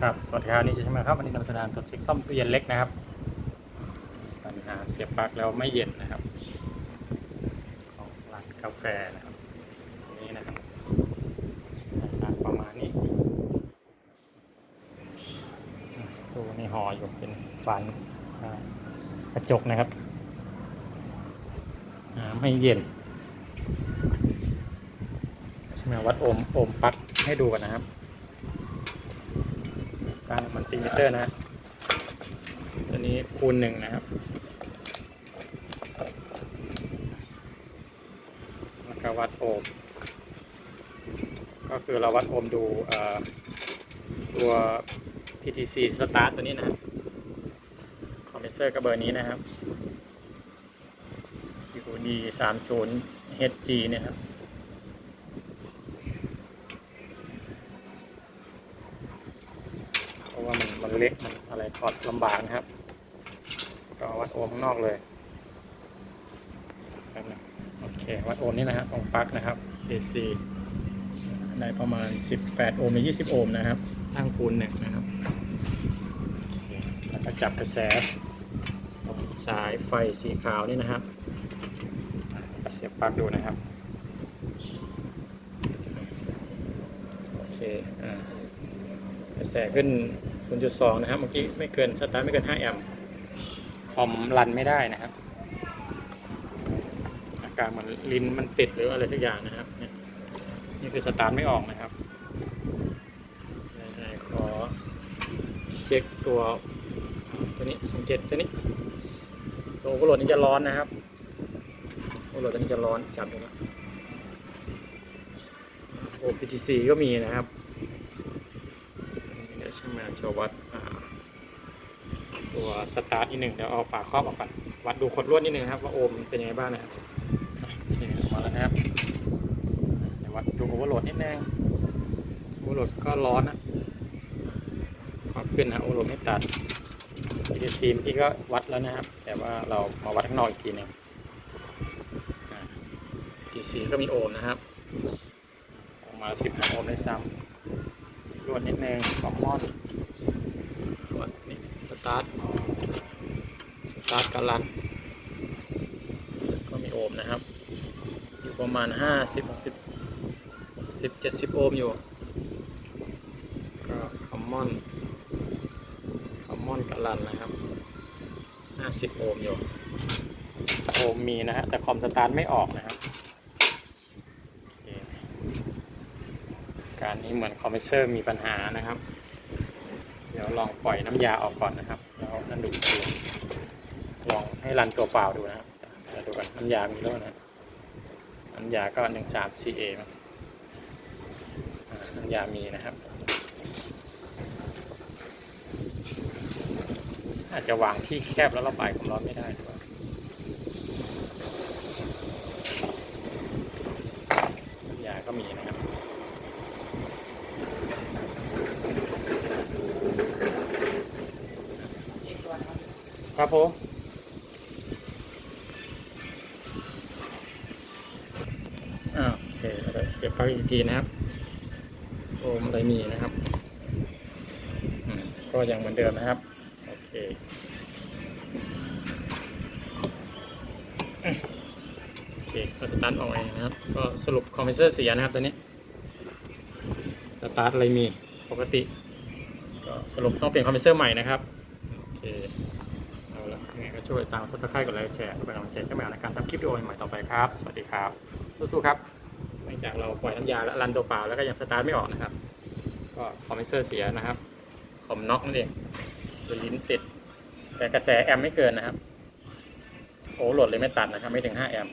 ครับสวัสดีครับนี่จะใช่ไหมครับวันนี้นำเสนอตรวเช็คซ่อมตู้เย็นเล็กนะครับปัญหาเสียบปลั๊กแล้วไม่เย็นนะครับ ของร้านกาแฟนะครับนนี้นะครับหน้าตาประมาณนี้ตู้นี่ห่ออยู่เป็นบานกระจกนะครับไม่เย็นใช่ไหมวัดโอมโอมปลั๊กให้ดูกันนะครับ ตั้งมันติมิเตอร์นะ ตัวนี้คูณหนึ่งนะครับแล้วก็วัดโอห์มก็คือเราวัดโอห์มดูตัว PTC start ตัวนี้นะครับคอมเพรสเซอร์ก็เบอร์นี้นะครับ QD 3 0 HG เนี่ยครับะว่ามันมันเล็กมันอะไรถอดลำบากนะครับ ก็วัดโอห์มข้างนอกเลยนะโอเควัดโอห์มนี่นะฮะตรงปลั๊กนะครับ AC ได้ประมาณ 18 โอห์มหรือ20 โอห์มนะครับตั้งคูณหนึ่งนะครับแล้วก็จับกระแสสายไฟสีขาวนี่นะครับเสียบปลั๊กดูนะครับ โอเคอ่า แสขึ้น 0.2 นะครับ เมื่อกี้ไม่เกินสตาร์ทไม่เกิน 5 แอมป์คอมรันไม่ได้นะครับ อาการเหมือนลิ้นมันติดหรืออะไรสักอย่างนะครับเนี่ยนี่คือสตาร์ทไม่ออกนะครับไหนๆขอเช็คตัวตัวนี้สังเกตตัวนี้ ตัวโอเวอร์โหลดนี้จะร้อนนะครับโอเวอร์โหลดตัวนี้จะร้อนจับดูนะโอ้ PTC ก็มีนะครับเดี๋ยว ช่างแมวจะวัดตัวสตาร์ทนิดหนึ่งเดี๋ยวเอาฝาครอบออกก่อนวัดดูขดลวดนิดหนึ่งครับว่าโอห์มเป็นยังไงบ้างนะครับอะโอเคออกมาแล้วนะครับเดี๋ยววัดดูโอเวอร์โหลดนิดนึงโอเวอร์โหลดก็ร้อนนะความขึ้นนะโอเวอร์โหลดไม่ตัด PTC เมื่อกี้ก็วัดแล้วนะครับ แต่ว่าเรามาวัดข้างนอกอีกทีหนึงอ่า PTC ก็มีโอห์มนะครับ ออกมา 15 โอห์มได้ซ้ำ รวดนิดนึงคอมมอนรวดนี่สตาร์ทสตาร์ทการันก็มีโอห์มนะครับ อยู่ประมาณ50 60 60 70โอห์มอยู่ ก็คอมมอนคอมมอนการันนะครับ50โอห์มอยู่โอห์มมีนะฮะแต่คอมสตาร์ทไม่ออกนะครับ โอเค การนี้เหมือนคอมเพรสเซอร์มีปัญหานะครับ เดี๋ยวลองปล่อยน้ำยาออกก่อนนะครับ แล้วนั่นดูอีกทีลองให้รันตัวเปล่าดูนะครับเดี๋ยวดูกันน้ำยามีแล้วนะน้ำยาก็หนึ่งสาม CA มั้งอ่าน้ำยามีนะครับ อาจจะวางที่แคบแล้วระบายความร้อนไม่ได้หรือเปล่าน้ำยาก็มีนะครับ ครับผมอ่าโอเคแล้วก็เสียบปลั๊กอีกทีนะครับโอมไรมีนะครับก็ยังเหมือนเดิมนะครับ โอเคโอเคก็สตาร์ทออกเองนะครับ ก็สรุปคอมเพรสเซอร์เสียนะครับตัวนี้สตาร์ทอะไรมีปกติ ก็สรุปต้องเปลี่ยนคอมเพรสเซอร์ใหม่นะครับ โอเค ช่วยตามซับสไครต์กดไลค์แชร์เพื่อเป็นกำลังใจให้แมวในการทำคลิปวิดีโอใหม่ต่อไปครับ สวัสดีครับ สู้ๆครับหลังจากเราปล่อยน้ำยาและรันตัวเปล่าแล้วก็ยังสตาร์ทไม่ออกนะครับ ก็คอมเพรสเซอร์เสียนะครับคอมน็อกนั่นเองหรือลิ้นติด แต่กระแสแอมไม่เกินนะครับ โอ้โหลดเลยไม่ตัดนะครับ ไม่ถึง 5 แอม